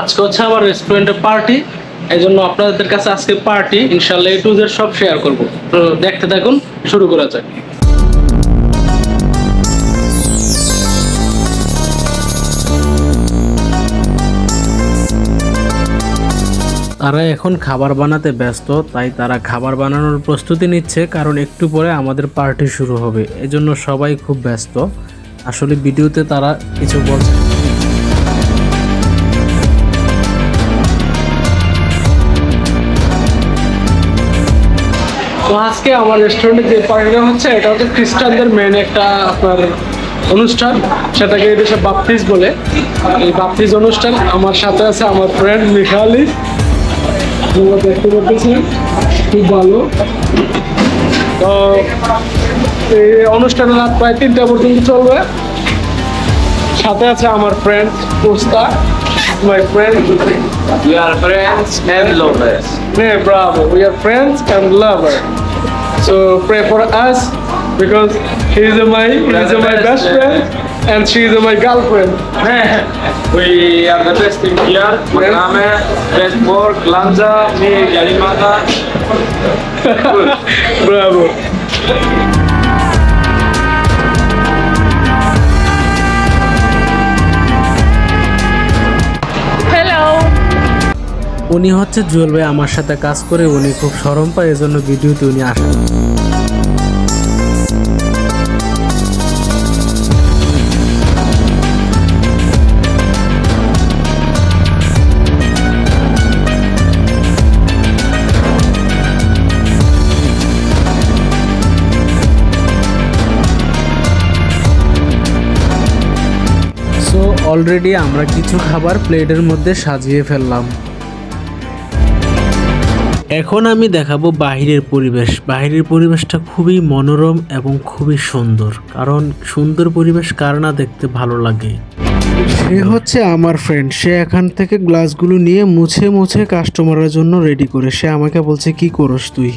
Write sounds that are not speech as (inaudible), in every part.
আজকে হচ্ছে আমার রেস্টুরেন্টের পার্টি এই জন্য আপনাদের কাছে আজকে পার্টি ইনশাল্লাহ এ টু জেড সব শেয়ার করব। তো দেখতে থাকুন, শুরু করা যাক। তারা এখন খাবার বানাতে ব্যস্ত, তাই তারা খাবার বানানোর প্রস্তুতি নিচ্ছে, কারণ একটু পরে আমাদের পার্টি শুরু হবে। এজন্য সবাই খুব ব্যস্ত। আসলে ভিডিওতে তারা কিছু বলছে আজকে আমার রেস্টুরেন্টে যে পার্টিটা হচ্ছে, এটা হচ্ছে খ্রিস্টানদের মেন একটা আপনার অনুষ্ঠান। সেটাকে এই দেশে বাপতিস বলে। এই বাপতিস অনুষ্ঠান আমার সাথে আছে আমার ফ্রেন্ড মিখালি তোমরা দেখতে পাচ্ছেন, খুব ভালো। তো এই অনুষ্ঠানের রাত প্রায় তিনটা পর্যন্ত চলবে। সাথে আছে আমার friend Posta my friend We are friends and lovers. Yeah, bravo. We are friends and lovers. So pray for us because he's my he's my best friend and she's my girlfriend. (laughs) we are the best in here. Makrame, best work, Lanza, me, Yalimata. (laughs) Bravo. উনি হচ্ছে জুয়েল ভাই, আমার সাথে কাজ করে উনি খুব সরম পায়, এজন্য ভিডিওতে উনি আসেন। অলরেডি আমরা কিছু খাবার প্লেটের মধ্যে সাজিয়ে ফেললাম। এখন আমি দেখাবো বাহিরের পরিবেশ। বাহিরের পরিবেশটা খুবই মনোরম এবং খুবই সুন্দর। কারণ সুন্দর পরিবেশ কার না দেখতে ভালো লাগে? সে হচ্ছে আমার ফ্রেন্ড সে এখান থেকে গ্লাসগুলো নিয়ে মুছে মুছে কাস্টমারের জন্য রেডি করে। সে আমাকে বলছে, কি করস তুই?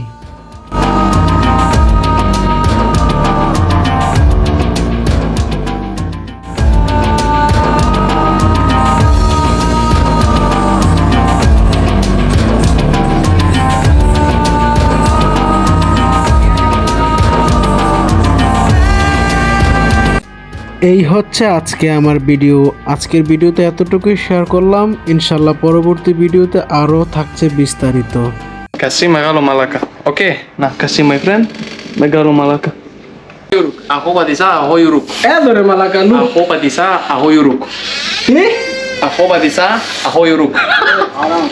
এই হচ্ছে আজকে আমার ভিডিও। আজকের ভিডিওতে এতটুকুই শেয়ার করলাম। ইনশাল্লাহ পরবর্তী ভিডিওতে আরও থাকছে বিস্তারিত। কাসি মেগালো মালাকা ওকে না কাসি মাই ফ্রেন্ড মেগালো মালাকা ইউরুক আহো বাদিসা আহো ইউরুক এ ধরে মালাকা নু আহো বাদিসা আহো ইউরুক এ আহো বাদিসা আহো ইউরুক আরাম।